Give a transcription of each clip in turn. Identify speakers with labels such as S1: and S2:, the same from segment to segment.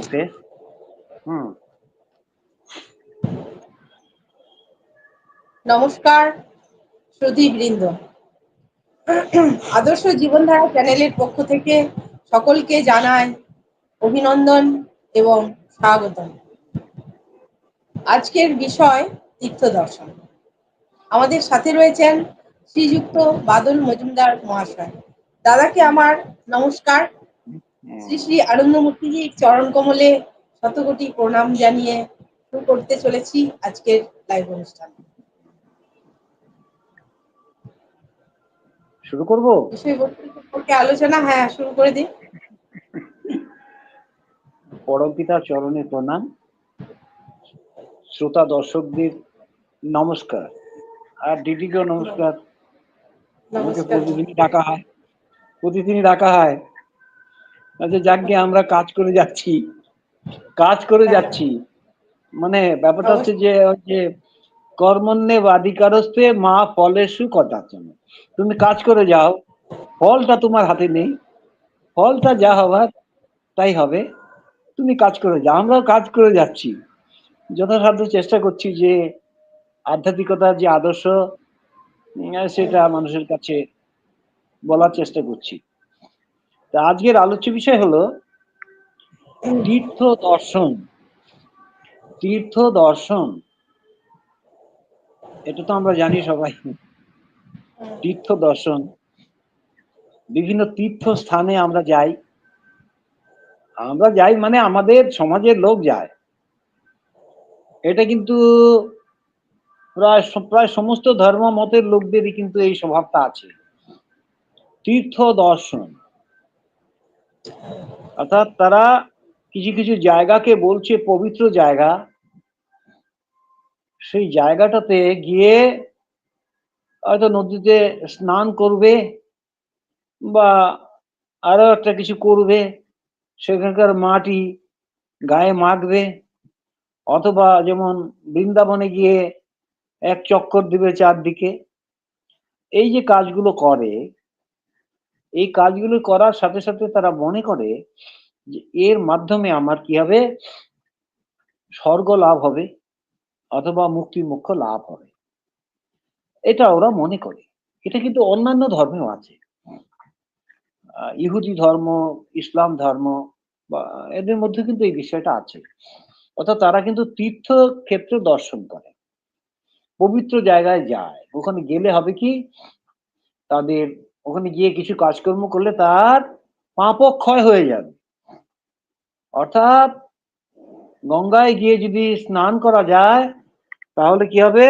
S1: ওকে। হুম।
S2: নমস্কার শ্রুতিবৃন্দ আদর্শ জীবনধারা চ্যানেলের পক্ষ থেকে সকলকে জানাই অভিনন্দন এবং স্বাগতম। আজকের বিষয় তীর্থ দর্শন আমাদের সাথে রয়েছেন শ্রীযুক্ত বাদল মজুমদার মহাশয়। দাদাকে আমার নমস্কার। শ্রী শ্রী আনন্দমূর্তিজির চরণ কমলে শতকোটি প্রণাম জানিয়ে শুরু করতে চলেছি আজকের লাইভ অনুষ্ঠান।
S1: শুরু করব?
S2: বিষয়বস্তু সম্পর্কে আলোচনা হ্যাঁ শুরু করে দিন
S1: পরমপিতা চরণে প্রণাম। শ্রোতা দর্শকদের নমস্কার। আর দিদিকেও নমস্কার। আমাকে প্রতিদিনই ডাকা হয়। প্রতিদিনই ডাকা হয়। আচ্ছা যাকে আমরা কাজ করে যাচ্ছি। কাজ করে। যাচ্ছি। মানে ব্যাপারটা হচ্ছে যে যে কর্মণ্যে বাধিকারস্তে মা ফলেসু কদাচন তুমি কাজ করে যাও। ফলটা তোমার হাতে নেই। ফলটা যা হবার তাই হবে। তুমি কাজ করে যাও। আমরাও কাজ করে যাচ্ছি। যথাসাধ্য চেষ্টা করছি যে আধ্যাত্মিকতার যে আদর্শ সেটা মানুষের কাছে বলার চেষ্টা করছি। তা আজকের আলোচ্য বিষয় হলো তীর্থ দর্শন তীর্থ দর্শন এটা তো আমরা জানি সবাই। তীর্থ দর্শন বিভিন্ন তীর্থ স্থানে আমরা যাই। আমরা যাই মানে আমাদের সমাজের লোক যায়। এটা কিন্তু প্রায় প্রায় সমস্ত ধর্ম মতের লোকদেরই কিন্তু এই স্বভাবটা আছে। তীর্থ দর্শন অর্থাৎ তারা কিছু কিছু জায়গাকে বলছে পবিত্র জায়গা। সেই জায়গাটাতে গিয়ে হয়তো নদীতে স্নান করবে বা আরও একটা কিছু করবে। সেখানকার মাটি গায়ে মাখবে। অথবা যেমন বৃন্দাবনে গিয়ে এক চক্কর দিবে চারদিকে। এই যে কাজগুলো করে, এই কাজগুলো করার সাথে সাথে তারা মনে করে যে এর মাধ্যমে আমার কি হবে? স্বর্গ লাভ হবে অথবা মুক্তি মুখ্য লাভ হবে। এটা ওরা মনে করে। এটা কিন্তু অন্যান্য ধর্মেও আছে। ইহুদি ধর্ম, ইসলাম ধর্ম বা এদের মধ্যে কিন্তু এই বিষয়টা আছে। অর্থাৎ তারা কিন্তু তীর্থ ক্ষেত্র দর্শন করে। পবিত্র জায়গায় যায়। ওখানে গেলে হবে কি? তাদের ওখানে গিয়ে কিছু কাজকর্ম করলে তার পাপক্ষয় হয়ে যাবে। অর্থাৎ গঙ্গায় গিয়ে যদি স্নান করা যায়, তাহলে কি হবে?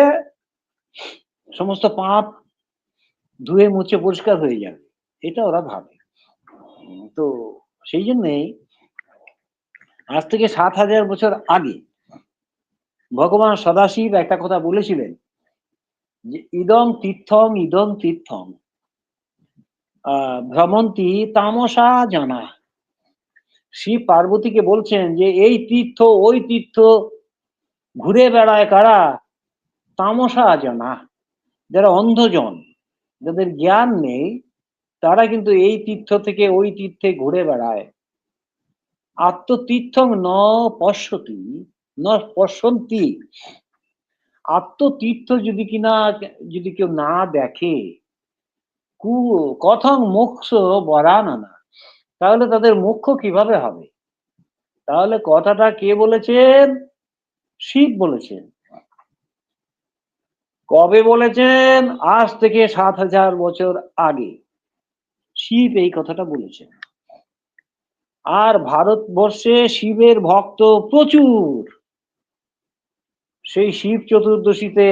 S1: সমস্ত পাপ ধুয়ে মুছে পরিষ্কার হয়ে যাবে। এটা ওরা ভাবে। তো সেই জন্যেই আজ থেকে সাত হাজার বছর আগে ভগবান সদাশিব একটা কথা বলেছিলেন ইদং তীর্থং ইদং তীর্থং। ভ্রমন্তি তামসা জানা। শিব পার্বতীকে বলছেন যে, এই তীর্থ, ওই তীর্থ ঘুরে বেড়ায় কারা? তামসা জানা। যারা অন্ধজন, যাদের জ্ঞান নেই, তারা কিন্তু এই তীর্থ থেকে ওই তীর্থে ঘুরে বেড়ায়। আত্মতীর্থং ন পশ্যতি, ন পশ্যন্তি। আত্মতীর্থ যদি কিনা যদি কেউ না দেখে, কু কথং মোক্ষ বরানানা, তাহলে তাদের মোক্ষ কীভাবে হবে? তাহলে কথাটা কে বলেছেন? শিব বলেছেন। কবে বলেছেন? আজ থেকে সাত হাজার বছর আগে। শিব এই কথাটা বলেছেন। আর ভারতবর্ষে শিবের ভক্ত প্রচুর। সেই শিব চতুর্দশীতে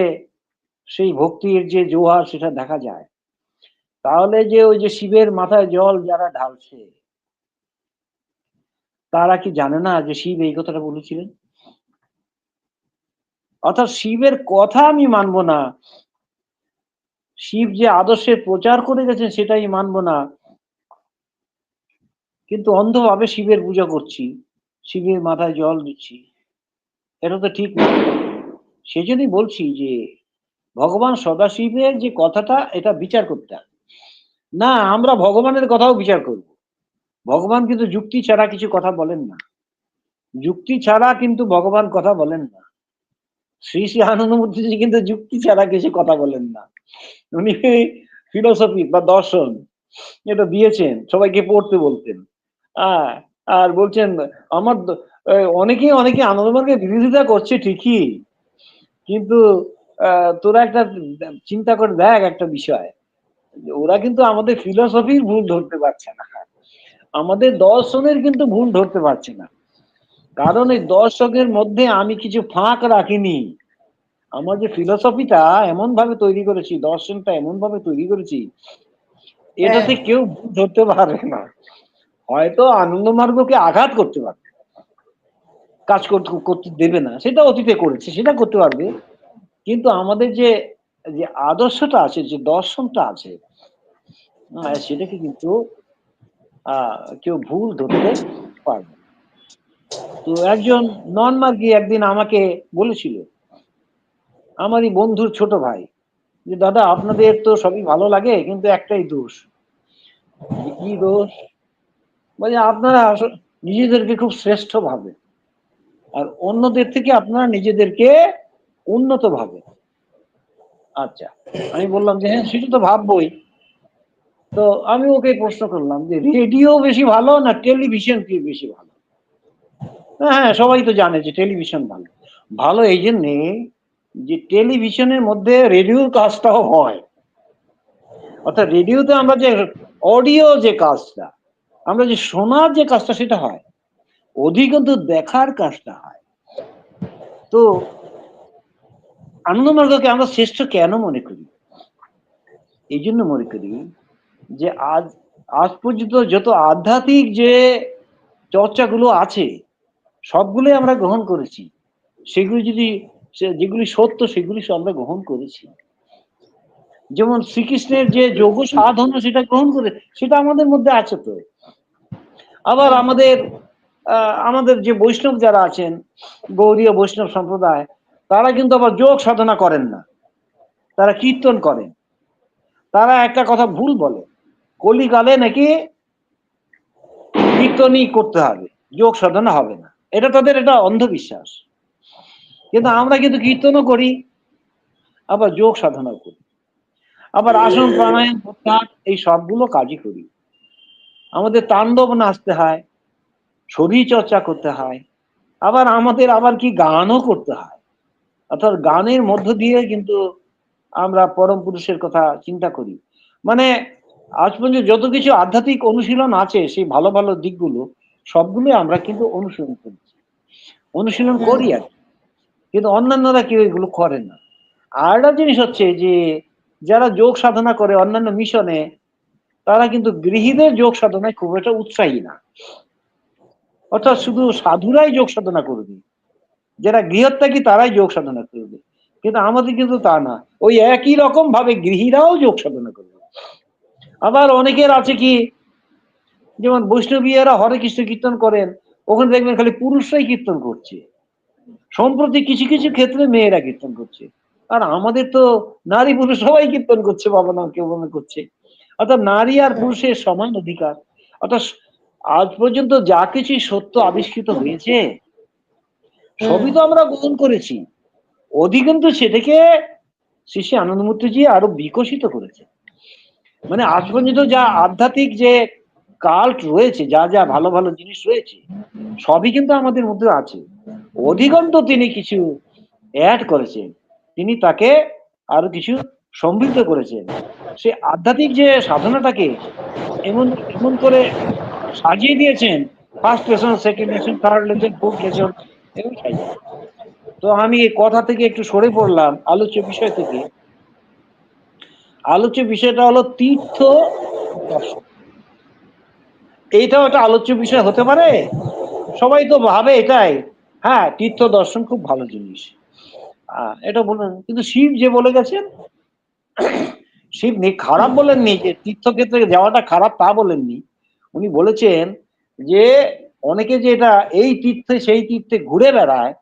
S1: সেই ভক্তির যে জোহার সেটা দেখা যায়। তাহলে যে ওই যে শিবের মাথায় জল যারা ঢালছে, তারা কি জানে না যে শিব এই কথাটা বলেছিলেন? অর্থাৎ শিবের কথা আমি মানব না। শিব যে আদর্শের প্রচার করে গেছেন সেটাই মানব না। কিন্তু অন্ধভাবে শিবের পূজা করছি, শিবের মাথায় জল দিচ্ছি। এটা তো ঠিক না। সেজন্যই বলছি যে, ভগবান সদাশিবের যে কথাটা, এটা বিচার করতে না, আমরা ভগবানের কথাও বিচার করব। ভগবান কিন্তু যুক্তি ছাড়া কিছু কথা বলেন না। যুক্তি ছাড়া কিন্তু ভগবান কথা বলেন না। শ্রী শ্রী আনন্দমূর্তিজি কিন্তু যুক্তি ছাড়া কিছু কথা বলেন না। উনি ফিলোসফি বা দর্শন, এটা দিয়েছেন, সবাইকে পড়তে বলতেন। আর বলছেন, আমার অনেকেই অনেকে আনন্দমার্গের বিরোধিতা করছে ঠিকই। কিন্তু তোরা একটা চিন্তা করে দেখ একটা বিষয়। ওরা কিন্তু আমাদের ফিলোসফির ভুল ধরতে পারছে না। আমাদের দর্শনের কিন্তু ভুল ধরতে পারছে না। কারণ এই দর্শকের মধ্যে আমি কিছু ফাঁক রাখিনি। আমার যে ফিলোসফিটা এমন ভাবে তৈরি করেছি দর্শনটা এমন ভাবে তৈরি করেছি এটাতে কেউ ভুল ধরতে পারবে না। হয়তো আনন্দ মার্গকে আঘাত করতে পারবে। কাজ করতে দেবে না। সেটা অতীতে করেছে, সেটা করতে পারবে। কিন্তু আমাদের যে যে আদর্শটা আছে, যে দর্শনটা আছে সেটাকে কিন্তু কেউ ভুল ধরতে পারবে তো একজন নন মার্কি একদিন আমাকে বলেছিল, আমারই বন্ধুর ছোট ভাই, যে দাদা, আপনাদের তো সবই ভালো লাগে, কিন্তু একটাই দোষ। কি দোষ? বলে, আপনারা নিজেদেরকে খুব শ্রেষ্ঠ ভাবে আর অন্যদের থেকে আপনারা নিজেদেরকে উন্নত ভাবে আচ্ছা আমি বললাম যে হ্যাঁ সেটা তো ভাববই। তো আমি ওকে প্রশ্ন করলাম যে রেডিও বেশি ভালো না টেলিভিশন কি বেশি ভালো? হ্যাঁ সবাই তো জানে যে টেলিভিশন ভালো। ভালো এই জন্যে যে টেলিভিশনের মধ্যে রেডিওর কাজটাও হয়। অর্থাৎ রেডিওতে আমরা যে অডিও যে কাজটা, আমরা যে শোনার যে কাজটা, সেটা হয়। অধিকন্তু দেখার কাজটা হয়। তো আনন্দমার্গকে আমরা শ্রেষ্ঠ কেন মনে করি? এই জন্য মনে করি যে আজ আজ পর্যন্ত যত আধ্যাত্মিক যে চর্চাগুলো আছে, সবগুলোই আমরা গ্রহণ করেছি। সেগুলি যদি যেগুলি সত্য, সেগুলি আমরা গ্রহণ করেছি। যেমন শ্রীকৃষ্ণের যে যোগ সাধনা সেটা গ্রহণ করে, সেটা আমাদের মধ্যে আছে তো। আবার আমাদের আমাদের যে বৈষ্ণব যারা আছেন, গৌরীয় বৈষ্ণব সম্প্রদায়, তারা কিন্তু আবার যোগ সাধনা করেন না। তারা কীর্তন করেন। তারা একটা কথা ভুল বলে। কলিকালে নাকি কীর্তনই করতে হবে, যোগ সাধনা হবে না। এটা তাদের এটা অন্ধবিশ্বাস। কিন্তু আমরা কিন্তু কীর্তনও করি, আবার যোগ সাধনাও করি। আবার আসন, প্রাণায়াম প্রত্যাহার এই সবগুলো কাজই করি। আমাদের তাণ্ডব নাচতে হয় শরীর চর্চা করতে হয়। আবার আমাদের আবার কি গানও করতে হয়। অর্থাৎ গানের মধ্য দিয়ে কিন্তু আমরা পরম পুরুষের কথা চিন্তা করি। মানে আজ পর্যন্ত যত কিছু আধ্যাত্মিক অনুশীলন আছে সেই ভালো ভালো দিকগুলো সবগুলো আমরা কিন্তু অনুশীলন করছি। অনুশীলন করি আর কি। কিন্তু অন্যান্যরা কেউ এগুলো করে না। আর একটা জিনিস হচ্ছে যে যারা যোগ সাধনা করে অন্যান্য মিশনে তারা কিন্তু গৃহীদের যোগ সাধনায় খুব একটা উৎসাহী না। অর্থাৎ শুধু সাধুরাই যোগ সাধনা করবে যারা গৃহত্যাগী তারাই যোগ সাধনা করবে কিন্তু আমাদের কিন্তু তা না। ওই একই রকম ভাবে গৃহীরাও যোগ সাধনা করবে আবার অনেকের আছে কি, যেমন বৈষ্ণবীয়রা হরে কৃষ্ণ কীর্তন করেন, ওখানে দেখবেন খালি পুরুষরাই কীর্তন করছে। সম্প্রতি কিছু কিছু ক্ষেত্রে মেয়েরা কীর্তন করছে। আর আমাদের তো নারী পুরুষ সবাই কীর্তন করছে, বাবা নাম কেউ মনে করছে। অর্থাৎ নারী আর পুরুষের সমান অধিকার। অর্থাৎ আজ পর্যন্ত যা কিছু সত্য আবিষ্কৃত হয়েছে, সবই তো আমরা গ্রহণ করেছি। অধিকন্তু সেটাকে শ্রী আনন্দমূর্তিজি আরও বিকশিত করেছে। মানে আজ পর্যন্ত যা আধ্যাত্মিক যে কাল্ট রয়েছে, যা যা ভালো ভালো জিনিস রয়েছে, সবই কিন্তু আমাদের মধ্যে আছে। অধিকন্ত তিনি কিছু অ্যাড করেছেন। তিনি তাকে আরও কিছু সমৃদ্ধ করেছেন। সে আধ্যাত্মিক যে সাধনাটাকে এমন এমন করে সাজিয়ে দিয়েছেন। First lesson second lesson third lesson fourth lesson এরকম সাজিয়ে তো আমি এই কথা থেকে একটু সরে পড়লাম আলোচ্য বিষয় থেকে। আলোচ্য বিষয়টা হলো তীর্থ দর্শন। এইটাও একটা আলোচ্য বিষয় হতে পারে? সবাই তো ভাবে এটাই। হ্যাঁ তীর্থ দর্শন খুব ভালো জিনিস। এটা বলেন। কিন্তু শিব যে বলে গেছেন, শিব খারাপ বলেননি যে তীর্থক্ষেত্রে যাওয়াটা খারাপ তা বলেননি। উনি বলেছেন যে অনেকে যে এটা এই তীর্থে, সেই তীর্থে ঘুরে বেড়ায়,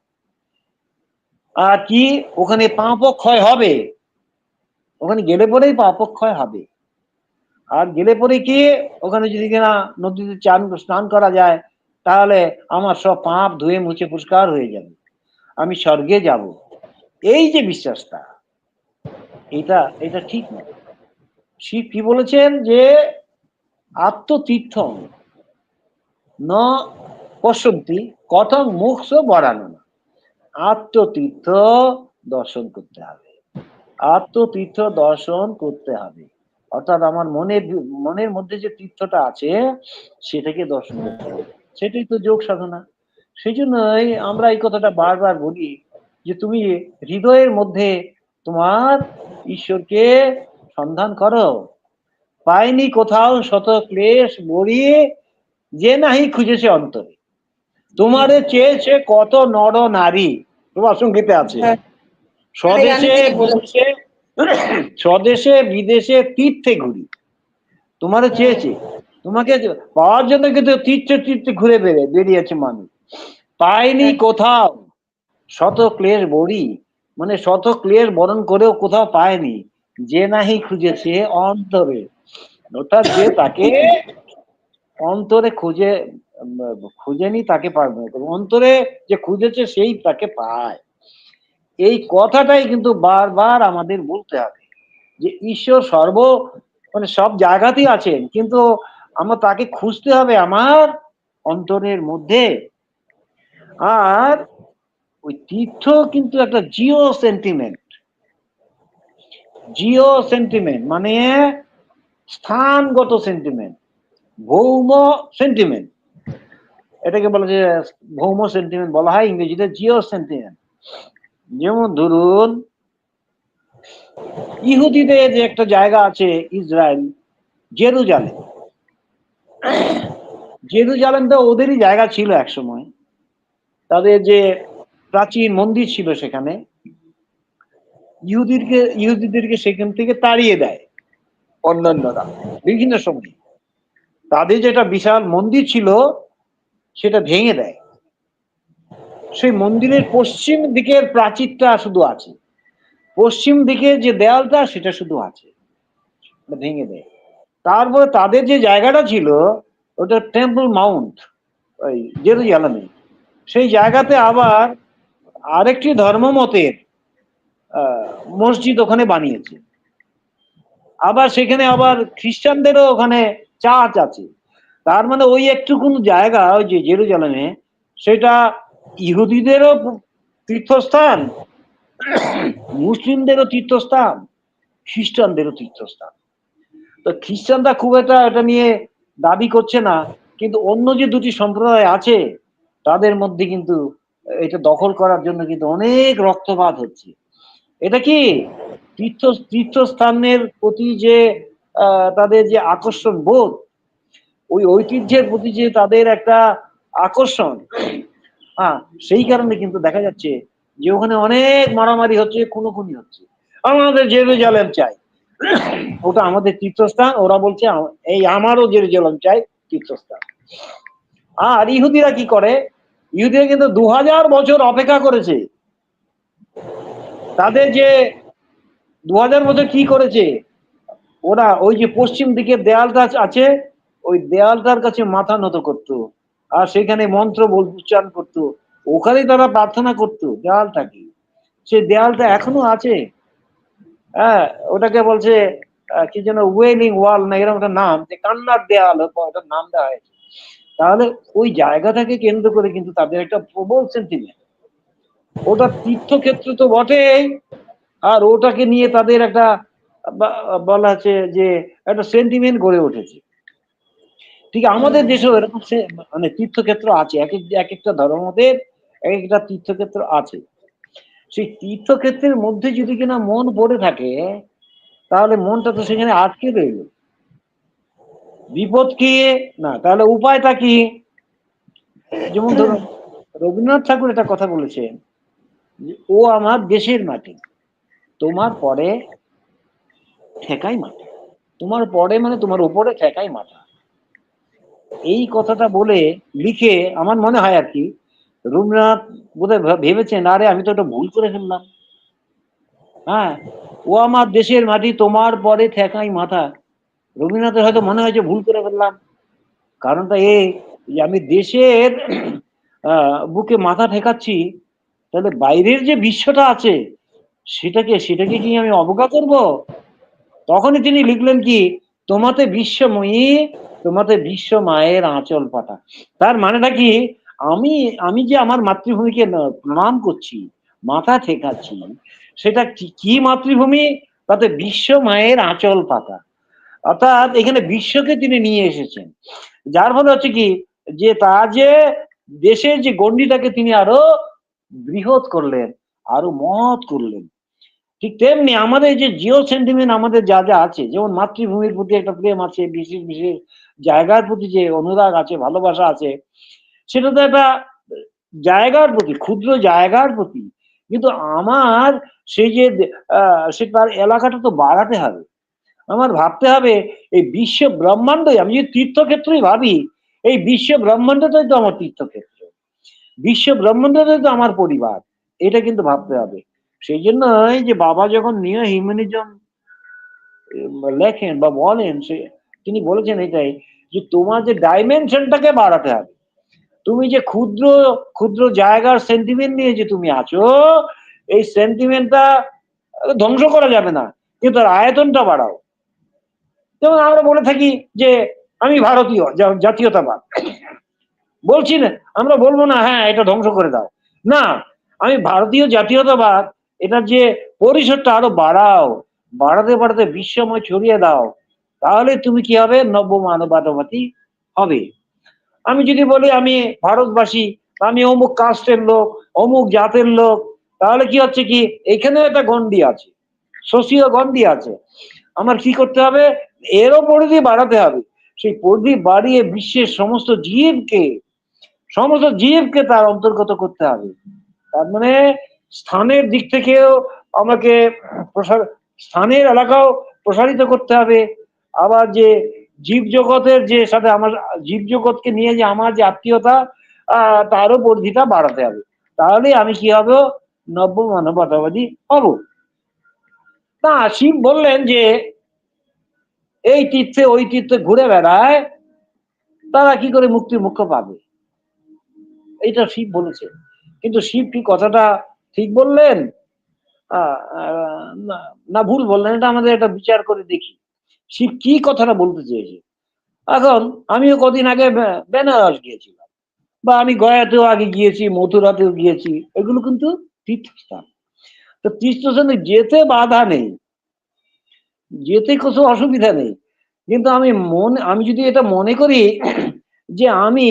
S1: আর কি ওখানে পাপক্ষয় হবে? ওখানে গেলে পরেই পাপক্ষয় হবে। আর গেলে পরে কি ওখানে যদি কিনা নদীতে চান, স্নান করা যায়, তাহলে আমার সব পাপ ধুয়ে মুছে পরিষ্কার হয়ে যাবে। আমি স্বর্গে যাব। এই যে বিশ্বাসটা, এটা এটা ঠিক না শিব কি বলেছেন যে আত্মতীর্থ। ন পশ্যন্তি কথম মোক্ষ বরানো না। আত্মতীর্থ দর্শন করতে হবে। আত্মতীর্থ দর্শন করতে হবে। অর্থাৎ আমার মনের মনের মধ্যে যে তীর্থটা আছে, সেটাকে দর্শন করতে হবে। সেটাই তো যোগ সাধনা। সেই জন্যই আমরা এই কথাটা বারবার বলি যে তুমি হৃদয়ের মধ্যে তোমার ঈশ্বরকে সন্ধান করো। পায়নি কোথাও শত ক্লেশ বড়িয়ে যে নাহি খুঁজেছে অন্তরে। তোমারে চেয়েছে কত নর নারী। তোমার সঙ্গীতে আছে।
S2: হ্যাঁ।
S1: স্বদেশে
S2: বলেছে।
S1: স্বদেশে বিদেশে তীর্থে ঘুরি। তোমারে চেয়েছে। তোমাকে পাওয়ার জন্য কিন্তু তীর্থে তীর্থে ঘুরে বেড়ে বেরিয়েছে মানুষ। পায়নি
S2: হ্যাঁ।
S1: কোথাও শত ক্লেশ বড়ি মানে শত ক্লেশ বরণ করেও কোথাও পায়নি। যে নাহি খুঁজেছে অন্তরে। অর্থাৎ যে তাকে অন্তরে খুঁজে, খুঁজেনি তাকে পাবে। অন্তরে যে খুঁজেছে সেই তাকে পায়। এই কথাটাই কিন্তু বারবার আমাদের বলতে হবে। যে ঈশ্বর সর্ব মানে সব জায়গাতেই আছেন, কিন্তু আমার, তাকে খুঁজতে হবে আমার অন্তরের মধ্যে। আর ওই তীর্থ কিন্তু একটা জিও সেন্টিমেন্ট। জিও সেন্টিমেন্ট মানে স্থানগত সেন্টিমেন্ট ভৌম সেন্টিমেন্ট এটাকে বলা যে ভৌম সেন্টিমেন্ট বলা হয় ইংরেজিতে জিও সেন্টিমেন্ট যেমন ধরুন ইহুদিদের যে একটা জায়গা আছে ইসরায়েল, জেরুজালেম। জেরুজালেমটা ওদেরই জায়গা ছিল এক সময় তাদের যে প্রাচীন মন্দির ছিল সেখানে ইহুদিরকে ইহুদিদেরকে সেখান থেকে তাড়িয়ে দেয় অন্যান্যরা, বিভিন্ন সময়। তাদের যেটা বিশাল মন্দির ছিল, সেটা ভেঙে দেয়। সেই মন্দিরের পশ্চিম দিকের প্রাচীরটা শুধু আছে। পশ্চিম দিকে যে দেয়ালটা, সেটা শুধু আছে। ভেঙে দেয়। তারপরে তাদের যে জায়গাটা ছিল, ওটা টেম্পল মাউন্ট ওই জেরুজালেমে। সেই জায়গাতে আবার আরেকটি ধর্মমতের মসজিদ ওখানে বানিয়েছে। আবার সেখানে আবার খ্রিস্টানদেরও ওখানে চার্চ আছে। তার মানে ওই একটুকুন জায়গা, ওই যে জেরুজালেমে, সেটা ইহুদিদেরও তীর্থস্থান, মুসলিমদেরও তীর্থস্থান, খ্রিস্টানদেরও তীর্থস্থান। তো খ্রিস্টানরা খুব একটা এটা নিয়ে দাবি করছে না, কিন্তু অন্য যে দুটি সম্প্রদায় আছে, তাদের মধ্যে কিন্তু এটা দখল করার জন্য কিন্তু অনেক রক্তপাত হচ্ছে। এটা কি? তীর্থ, তীর্থস্থানের প্রতি যে তাদের যে আকর্ষণ বোধ, ওই ঐতিহ্যের প্রতি যে তাদের একটা আকর্ষণ হ্যাঁ সেই কারণে কিন্তু দেখা যাচ্ছে যে ওখানে অনেক মারামারি হচ্ছে, খুনোখুনি হচ্ছে। আমাদের জেরুজালেম চাই। ওটা আমাদের তীর্থস্থান, ওরা বলছে, এই আমারও জেরুজালেম চাই, তীর্থস্থান। আর ইহুদিরা কি করে? ইহুদিরা কিন্তু দু হাজার বছর অপেক্ষা করেছে। তাদের যে দু হাজার বছর কি করেছে, ওরা ওই যে পশ্চিম দিকের দেয়ালটা আছে, ওই দেয়ালটার কাছে মাথা নত করতো। আর সেখানে মন্ত্র বল, উচ্চারণ করতো। ওখানেই তারা প্রার্থনা করতো দেয়ালটাকে। সেই দেয়ালটা এখনও আছে। হ্যাঁ ওটাকে বলছে কি যেন ওয়েলিং ওয়াল না এরকম একটা নাম, যে কান্নার দেয়াল ওটার নাম দেওয়া হয়েছে। তাহলে ওই জায়গাটাকে কেন্দ্র করে কিন্তু তাদের একটা প্রবল সেন্টিমেন্ট ওটা তীর্থক্ষেত্র তো বটেই। আর ওটাকে নিয়ে তাদের একটা বলা আছে যে একটা সেন্টিমেন্ট গড়ে উঠেছে। ঠিক আমাদের দেশেও এরকম মানে তীর্থক্ষেত্র আছে। এক এক এক একটা ধর্মদের এক একটা তীর্থক্ষেত্র আছে। সেই তীর্থক্ষেত্রের মধ্যে যদি কিনা মন পড়ে থাকে, তাহলে মনটা তো সেখানে আটকে রইল। বিপদ কি? না, তাহলে উপায়টা কি? যেমন ধরুন, রবীন্দ্রনাথ ঠাকুর একটা কথা বলেছেন ও আমার দেশের মাটি, তোমার পরে ঠেকাই মাথা তোমার পরে মানে তোমার উপরে ঠেকাই মাথা। এই কথাটা বলে লিখে আমার মনে হয় আর কি রবীন্দ্রনাথ বোধহয় ভেবেছেন, আরে, আমি তো একটা ভুল করে ফেললাম। হ্যাঁ ও আমার দেশের মাটি, তোমার পরে ঠেকাই মাথা। রবীন্দ্রনাথের হয়তো মনে হয়েছে ভুল করে ফেললাম। কারণটা এই যে আমি দেশের বুকে মাথা ঠেকাচ্ছি তাহলে বাইরের যে বিশ্বটা আছে, সেটাকে সেটাকে কি আমি অবজ্ঞা করব? তখনই তিনি লিখলেন কি, তোমাতে বিশ্বময়ী, তোমাতে বিশ্ব মায়ের আঁচল পাতা। তার মানেটা কি, আমি আমি যে আমার মাতৃভূমিকে প্রণাম করছি, মাথা ঠেকাচ্ছি, সেটা কি- মাতৃভূমি? তাতে বিশ্ব মায়ের আঁচল পাতা। অর্থাৎ এখানে বিশ্বকে তিনি নিয়ে এসেছেন। যার ফলে হচ্ছে কি, যে তা যে দেশের যে গণ্ডিটাকে তিনি আরও বৃহৎ করলেন, আরও মহৎ করলেন। ঠিক তেমনি আমাদের যে জিও সেন্টিমেন্ট আমাদের যা যা আছে, যেমন মাতৃভূমির প্রতি একটা প্রেম আছে, বিশেষ বিশেষ জায়গার প্রতি যে অনুরাগ আছে, ভালোবাসা আছে, সেটা তো একটা জায়গার প্রতি, ক্ষুদ্র জায়গার প্রতি। কিন্তু আমার সেই যে সে তার এলাকাটা তো বাড়াতে হবে। আমার ভাবতে হবে এই বিশ্ব ব্রহ্মাণ্ডই, আমি যদি তীর্থক্ষেত্রই ভাবি, এই বিশ্ব ব্রহ্মাণ্ডটাই তো আমার তীর্থক্ষেত্র। বিশ্ব ব্রহ্মাণ্ডটাই তো আমার পরিবার। এটা কিন্তু ভাবতে হবে। সেই জন্যই যে বাবা যখন নিয়ে হিউম্যানিজম লেখেন বা বলেন, সে, তিনি বলেছেন এটাই যে তোমার যে ডাইমেনশনটাকে বাড়াতে হবে। তুমি যে ক্ষুদ্র ক্ষুদ্র জায়গার সেন্টিমেন্ট নিয়ে যে তুমি আছো, এই সেন্টিমেন্টটা ধ্বংস করা যাবে না। কিন্তু তার আয়তনটা বাড়াও। যেমন আমরা বলে থাকি যে আমি ভারতীয় জাতীয়তাবাদ। বলছি না, আমরা বলব না হ্যাঁ এটা ধ্বংস করে দাও। না, আমি ভারতীয় জাতীয়তাবাদ, এটার যে পরিসরটা আরও বাড়াও, বাড়াতে বাড়াতে বিশ্বময় ছড়িয়ে দাও, তাহলে তুমি কি হবে? নব্য মানবতাবাদী হবে। আমি যদি বলি, আমি ভারতবাসী আমি অমুক কাস্টের লোক, অমুক জাতের লোক, তাহলে কি হচ্ছে কি? এখানেও একটা গন্ডি আছে সোশিও গন্ডি আছে। আমার কি করতে হবে? এরও পরিধি বাড়াতে হবে। সেই পরিধি বাড়িয়ে বিশ্বের সমস্ত জীবকে সমস্ত জীবকে তার অন্তর্গত করতে হবে। তার মানে স্থানের দিক থেকেও আমাকে প্রসার, স্থানের এলাকাও প্রসারিত করতে হবে। আবার যে জীব জগতের যে সাথে আমার জীব জগৎকে নিয়ে যে আমার যে আত্মীয়তা তারও বর্ধিতা বাড়াতে হবে। তাহলে আমি কি হব? নব্য মানবতাবাদী হব। না, শিব বললেন যে, এই তীর্থে, ওই তীর্থে ঘুরে বেড়ায়, তারা কি করে মুক্তির মুখ্য পাবে? এইটা শিব বলেছে। কিন্তু শিব কি কথাটা ঠিক বললেন? না- ভুল বললেন, এটা আমাদের একটা বিচার করে দেখি। শিব কি কথাটা বলতে চেয়েছে? এখন আমিও কদিন আগে বেনারস গিয়েছিলাম। বা আমি গয়াতেও আগে গিয়েছি, মথুরাতেও গিয়েছি, এগুলো কিন্তু তীর্থস্থান। তো তীর্থস্থানে যেতে বাধা নেই। যেতে কিছু অসুবিধা নেই। কিন্তু আমি মনে, আমি যদি এটা মনে করি যে আমি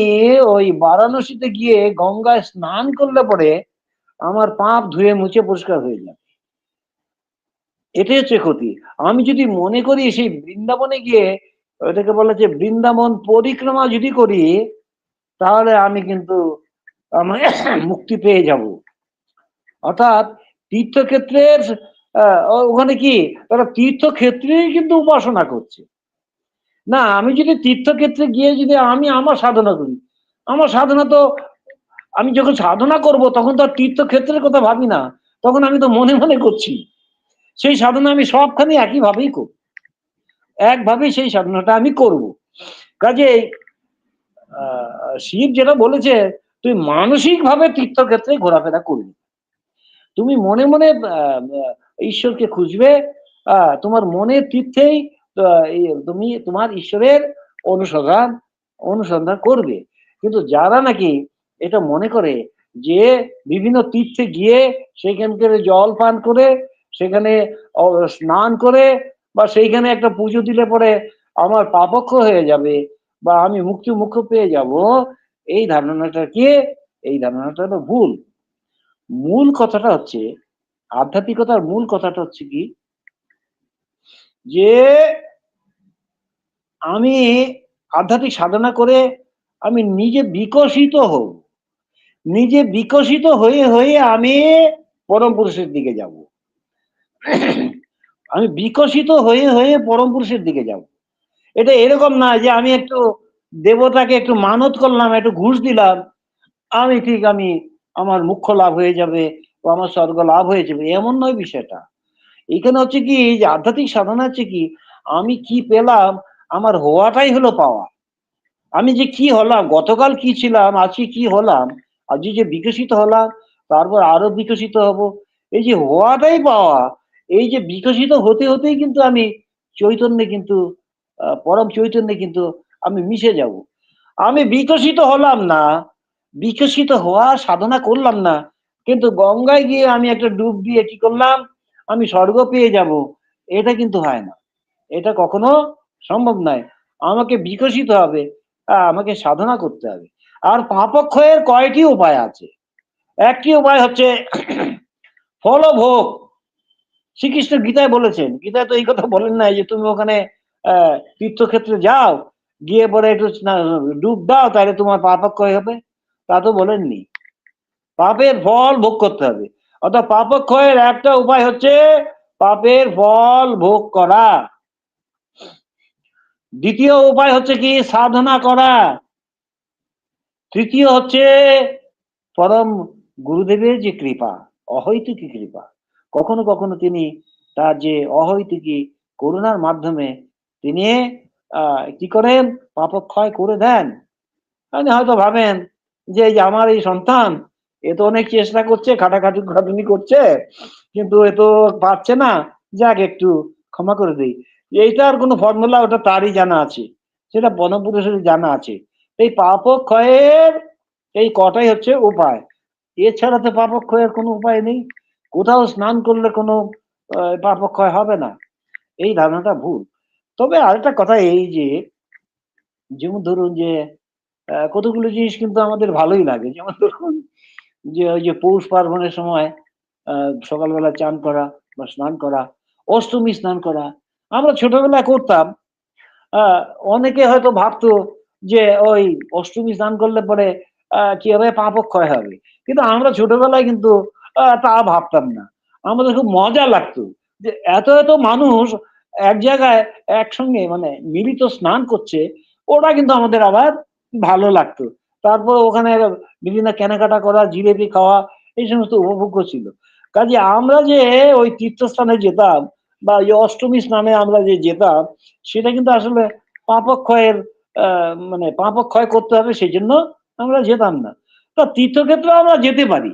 S1: ওই বারাণসীতে গিয়ে গঙ্গায় স্নান করলে পরে আমার পাপ ধুয়ে মুছে পরিষ্কার হয়ে যাবে। এটাই হচ্ছে ক্ষতি। আমি যদি মনে করি সেই বৃন্দাবনে গিয়ে ওটাকে বলা যে বৃন্দাবন পরিক্রমা যদি করি, তাহলে আমি কিন্তু আমার মুক্তি পেয়ে যাব। অর্থাৎ তীর্থক্ষেত্রের ওখানে কি? তারা তীর্থক্ষেত্রেই কিন্তু উপাসনা করছে। না আমি যদি তীর্থক্ষেত্রে গিয়ে যদি আমি আমার সাধনা করি আমার সাধনা তো আমি যখন সাধনা করব তখন তো আর তীর্থক্ষেত্রের কথা ভাবি না তখন আমি তো মনে মনে করছি। সেই সাধনা আমি সবখানে একইভাবেই করব একভাবেই সেই সাধনাটা আমি করব। আহ, শিব যেটা বলেছে তুই মানসিক ভাবে তীর্থক্ষেত্রে ঘোরাফেরা করবি। তুমি মনে মনে ঈশ্বরকে খুঁজবে তোমার মনে তীর্থেই তুমি তোমার ঈশ্বরের অনুসন্ধান অনুসন্ধান করবে। কিন্তু যারা নাকি এটা মনে করে যে বিভিন্ন তীর্থে গিয়ে সেখানকার জল পান করে, সেখানে স্নান করে বা সেইখানে একটা পুজো দিলে পরে আমার পাপক্ষ হয়ে যাবে বা আমি মুক্তি মুখ্য পেয়ে যাব, এই ধারণাটা কি? এই ধারণাটা তো ভুল মূল কথাটা হচ্ছে, আধ্যাত্মিকতার মূল কথাটা হচ্ছে কি? যে আমি আধ্যাত্মিক সাধনা করে আমি নিজে বিকশিত হব। নিজে বিকশিত হয়ে হয়ে আমি পরম পুরুষের দিকে যাব। আমি বিকশিত হয়ে হয়ে পরম পুরুষের দিকে যাব। এটা এরকম না যে আমি একটু দেবতাকে একটু মানত করলাম, একটু ঘুষ দিলাম, আমি ঠিক আমি আমার মুখ্য লাভ হয়ে যাবে আমার স্বর্গ লাভ হয়ে যাবে, এমন নয় বিষয়টা। এখানে হচ্ছে কি, এই যে আধ্যাত্মিক সাধনা হচ্ছে কি, আমি কি পেলাম, আমার হওয়াটাই হলো পাওয়া। আমি যে কি হলাম, গতকাল কি ছিলাম, আজকে কি হলাম, আজকে যে বিকশিত হলাম, তারপর আরও বিকশিত হব, এই যে হওয়াটাই পাওয়া, এই যে বিকশিত হতে হতেই কিন্তু আমি চৈতন্যে কিন্তু পরম চৈতন্যে কিন্তু আমি মিশে যাব। আমি বিকশিত হলাম না, বিকশিত হওয়ার সাধনা করলাম না, কিন্তু গঙ্গায় গিয়ে আমি একটা ডুব দিয়ে কি করলাম আমি স্বর্গ পেয়ে যাব, এটা কিন্তু হয় না। এটা কখনো সম্ভব নয়। আমাকে বিকশিত হবে আমাকে সাধনা করতে হবে। আর পাপক্ষয়ের কয়টি উপায় আছে? একটি উপায় হচ্ছে ফলভোগ। শ্রীকৃষ্ণ গীতায় বলেছেন, গীতায় তো এই কথা বলেন নাই যে তুমি ওখানে তীর্থক্ষেত্রে যাও, গিয়ে পরে একটু ডুব দাও, তাহলে তোমার পাপক্ষয় হবে। তা তো বলেননি। পাপের ফল ভোগ করতে হবে। অর্থাৎ পাপক্ষয়ের একটা উপায় হচ্ছে পাপের ফল ভোগ করা। দ্বিতীয় উপায় হচ্ছে কি? সাধনা করা। তৃতীয় হচ্ছে পরম গুরুদেবের যে কৃপা, অহৈতুকী কৃপা। কখনো কখনো তিনি তার যে অহৈতুকী করুণার মাধ্যমে তিনি কি করেন? পাপক্ষয় করে দেন। হয়তো ভাবেন যে আমার এই সন্তান এ তো অনেক চেষ্টা করছে খাটাখাটি খাটুনি করছে, কিন্তু এ তো পারছে না। যাক, একটু ক্ষমা করে দিই। এইটার কোনো ফর্মুলা ওটা তারই জানা আছে। সেটা বনপুরুষের জানা আছে। এই পাপক্ষয়ের এই কটাই হচ্ছে উপায়। এছাড়া তো পাপক্ষয়ের কোনো উপায় নেই। কোথাও স্নান করলে কোনো পাপক্ষয় হবে না। এই ধারণাটা ভুল। তবে আরেকটা কথা এই যে, যেমন ধরুন যে কতগুলো জিনিস কিন্তু আমাদের ভালোই লাগে। যেমন ধরুন যে ওই যে পৌষ পার্বণের সময় সকালবেলা চান করা বা স্নান করা, অষ্টমী স্নান করা, আমরা ছোটবেলায় করতাম। অনেকে হয়তো ভাবতো যে ওই অষ্টমী স্নান করলে পরে কি হবে পাপক্ষয় হবে? কিন্তু আমরা ছোটবেলায় কিন্তু তা ভাবতাম না। আমাদের খুব মজা লাগতো যে এত এত মানুষ এক জায়গায় একসঙ্গে মানে মিলিত স্নান করছে, ওটা কিন্তু আমাদের আবার ভালো লাগতো। তারপর ওখানে বিভিন্ন কেনাকাটা করা, জিলেপি খাওয়া, এই সমস্ত উপভোগ্য ছিল। কাজে আমরা যে ওই তীর্থস্থানে যেতাম বা এই অষ্টমী স্নানে আমরা যে যেতাম, সেটা কিন্তু আসলে পাপক্ষয়ের মানে পাপক্ষয় করতে হবে সেই জন্য আমরা যেতাম না। তো তীর্থক্ষেত্রে আমরা যেতে পারি।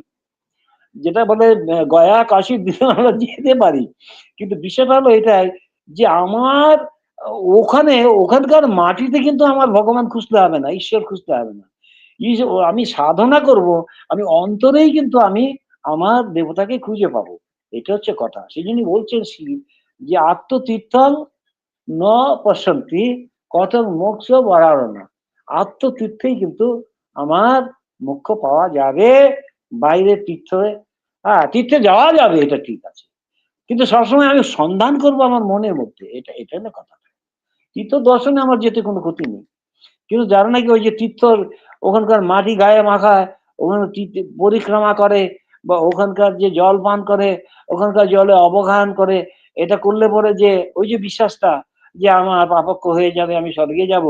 S1: যেটা বলে গয়া কাশীর দিকে আমরা যেতে পারি। কিন্তু বিষয়টা হলো এটাই যে আমার ওখানে, ওখানকার মাটিতে কিন্তু আমার ভগবান খুঁজতে হবে না, ঈশ্বর খুঁজতে হবে না। আমি সাধনা করব, আমি অন্তরেই কিন্তু আমি আমার দেবতাকে খুঁজে পাবো। এটা হচ্ছে কথা। সেই জন্য বলছেন শিব যে আত্মতীর্থল ন পশন্তি কত মোক্ষ বরারণা। আত্মতীর্থেই কিন্তু আমার মোক্ষ পাওয়া যাবে বাইরে তীর্থে হ্যাঁ। তীর্থে যাওয়া যাবে, এটা ঠিক আছে। কিন্তু সবসময় আমি সন্ধান করব আমার মনের মধ্যে, এটা এটা না কথা তীর্থ দর্শনে আমার যেতে কোনো ক্ষতি নেই। কিন্তু যারা নাকি ওই যে তীর্থর ওখানকার মাটি গায়ে মাখায়, ওখানে পরিক্রমা করে বা ওখানকার যে জল পান করে, ওখানকার জলে অবগাহন করে, এটা করলে পরে যে ওই যে বিশ্বাসটা যে আমার পাপক্ষ হয়ে যাবে, আমি স্বর্গে যাব,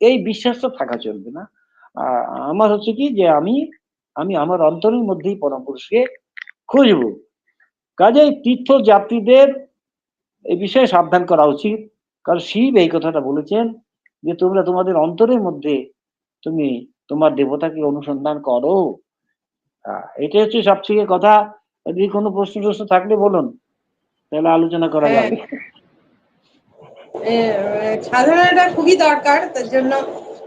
S1: এই বিশ্বাসটা থাকা চলবে না। আমার হচ্ছে কি যে আমি আমি আমার অন্তরের মধ্যেই পরম পুরুষকে খুঁজব। কাজেই তীর্থ যাত্রীদের এই বিষয়ে সাবধান করা উচিত। কারণ শিব এই কথাটা বলেছেন যে তোমরা তোমাদের অন্তরের মধ্যে তুমি তোমার দেবতাকে অনুসন্ধান করো। এটা হচ্ছে সবথেকে কথা। যদি কোনো প্রশ্ন টশ্ন থাকলে বলুন তাহলে আলোচনা করা
S2: হ্যাঁ।
S1: যাবে।
S2: সাধনাটা খুবই দরকার তার জন্য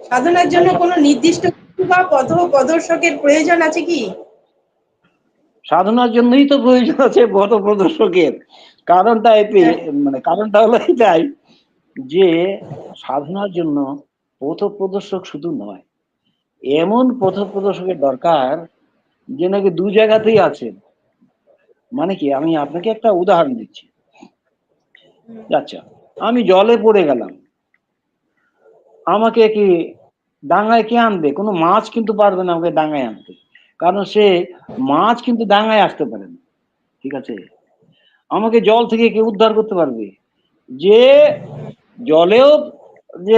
S2: সাধনার জন্য কোনো নির্দিষ্ট বা পথ প্রদর্শকের প্রয়োজন আছে কি?
S1: সাধনার জন্যই তো প্রয়োজন আছে পথ প্রদর্শকের। কারণটা এতে মানে কারণটা হলো এটাই যে সাধনার জন্য পথ প্রদর্শক শুধু নয় এমন পথ প্রদর্শকের দরকার যে নাকি দু জায়গাতেই আছেন মানে কি, আমি আপনাকে একটা উদাহরণ দিচ্ছি। আচ্ছা আমি জলে পড়ে গেলাম। আমাকে কি ডাঙায় কে আনবে? কোনো মাছ কিন্তু পারবে না আমাকে ডাঙায় আনতে। কারণ সে মাছ কিন্তু ডাঙায় আসতে পারে না। ঠিক আছে? আমাকে জল থেকে কে উদ্ধার করতে পারবে? যে জলেও যে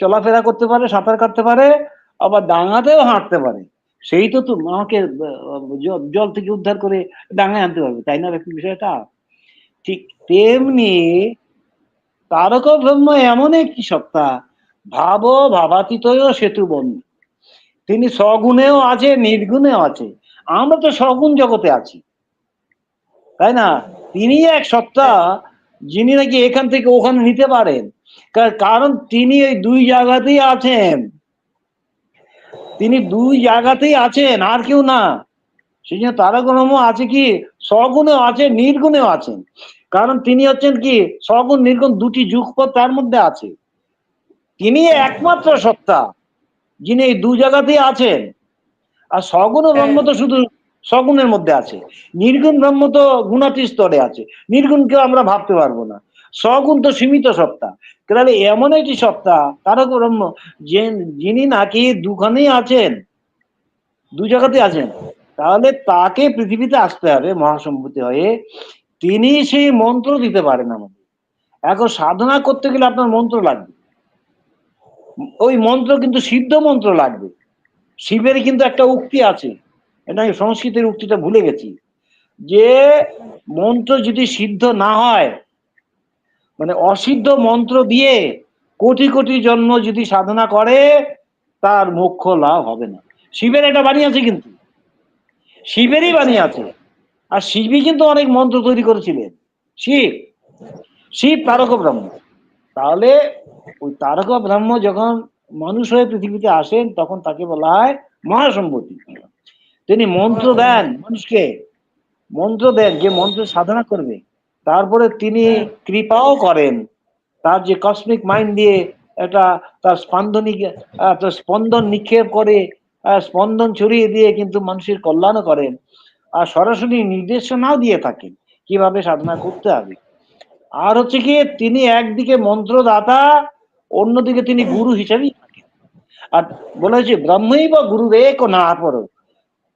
S1: চলাফেরা করতে পারে, সাঁতার কাটতে পারে আবার ডাঙাতেও হাঁটতে পারে। সেই তো তো আমাকে জল থেকে উদ্ধার করে ডাঙায় আনতে পারবে, তাই না বিষয়টা? ঠিক তেমনি তারক ব্রহ্ম এমন একটি সত্তা, ভাব ভাবাতীতয় সেতু বন্ধু তিনি সগুণেও আছে, নির্গুণেও আছে। আমরা তো সগুণ জগতে আছি। তাই না? তিনি এক সত্তা, যিনি নাকি এখান থেকে ওখানে নিতে পারেন। কারণ তিনি ওই দুই জায়গাতেই আছেন। তিনি দুই জায়গাতেই আছেন আর কেউ না। সেই জন্য ব্রহ্ম আছে কি সগুণেও আছে নির্গুণেও আছেন কারণ তিনি হচ্ছেন কি সগুণ নির্গুণ দুটি যুগপথ তার মধ্যে আছে। তিনি একমাত্র সত্তা যিনি এই দু জায়গাতেই আছেন। আর সগুণ ব্রহ্ম তো শুধু সগুণের মধ্যে আছে। নির্গুণ ব্রহ্ম তো গুণাতি স্তরে আছে। নির্গুণকেও আমরা ভাবতে পারব না। সগুণ তো সীমিত সত্তা। তাহলে এমন একটি সত্তা তারক ব্রহ্ম যে যিনি নাকি দুখানেই আছেন দু জায়গাতে আছেন, তাহলে তাকে পৃথিবীতে আসতে হবে মহাসম্ভূতি হয়ে। তিনি সেই মন্ত্র দিতে পারেন আমাদের। এখন সাধনা করতে গেলে আপনার মন্ত্র লাগবে। ওই মন্ত্র কিন্তু সিদ্ধ মন্ত্র লাগবে। শিবের কিন্তু একটা উক্তি আছে। এটা আমি সংস্কৃতের উক্তিটা ভুলে গেছি। যে মন্ত্র যদি সিদ্ধ না হয় মানে অসিদ্ধ মন্ত্র দিয়ে কোটি কোটি জন্ম যদি সাধনা করে, তার মোক্ষ লাভ হবে না। শিবের এটা বাণী আছে কিন্তু। শিবেরই বাণী আছে। আর শিবই কিন্তু অনেক মন্ত্র তৈরি করেছিলেন। শিব। শিব তারক ব্রহ্ম তাহলে ওই তারক ব্রহ্ম যখন মানুষ হয়ে পৃথিবীতে আসেন, তখন তাকে বলা হয় মহাসম্পত্তি। তিনি মন্ত্র দেন মানুষকে। মন্ত্র দেন, যে মন্ত্র সাধনা করবে। তারপরে তিনি কৃপাও করেন। তার যে কসমিক মাইন্ড দিয়ে একটা তার স্পন্দনিক স্পন্দন নিক্ষেপ করে স্পন্দন ছড়িয়ে দিয়ে কিন্তু মানুষের কল্যাণও করেন। আর সরাসরি নির্দেশনাও দিয়ে থাকেন কীভাবে সাধনা করতে হবে। আর হচ্ছে কি তিনি একদিকে মন্ত্রদাতা অন্যদিকে তিনি গুরু হিসেবেই থাকেন। আর বলা হয়েছে ব্রহ্মই বা গুরু এক না পর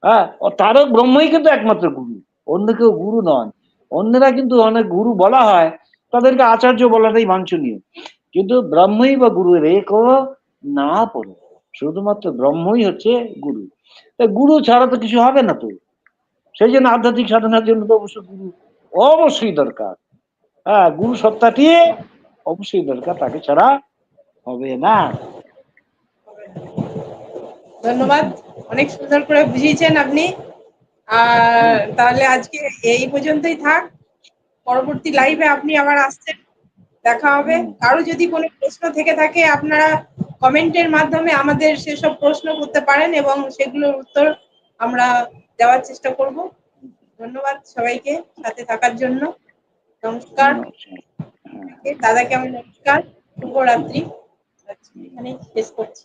S1: হ্যাঁ ও তারক ব্রহ্মই কিন্তু একমাত্র গুরু অন্য কেউ গুরু নন। অন্যরা কিন্তু অনেক গুরু বলা হয়, তাদেরকে আচার্য বলাটাই বাঞ্ছনীয়। কিন্তু ব্রহ্মই বা গুরু রেক না পড়ো, শুধুমাত্র ব্রহ্মই হচ্ছে গুরু। গুরু ছাড়া তো কিছু হবে না তো। সেই জন্য আধ্যাত্মিক সাধনার জন্য তো অবশ্য গুরু অবশ্যই দরকার। হ্যাঁ গুরু সত্তাটি অবশ্যই দরকার, তাকে ছাড়া হবে না।
S2: ধন্যবাদ। অনেক সুন্দর করে বুঝিয়েছেন আপনি। আর তাহলে আজকে এই পর্যন্তই থাক। পরবর্তী লাইভে আপনি আবার আসছেন দেখা হবে। কারও যদি কোনো প্রশ্ন থেকে থাকে আপনারা কমেন্টের মাধ্যমে আমাদের সেসব প্রশ্ন করতে পারেন এবং সেগুলোর উত্তর আমরা দেওয়ার চেষ্টা করব। ধন্যবাদ সবাইকে সাথে থাকার জন্য। নমস্কার।
S1: হ্যাঁ।
S2: দাদাকে আমি নমস্কার। শুভরাত্রি। আজকে এখানে শেষ করছি।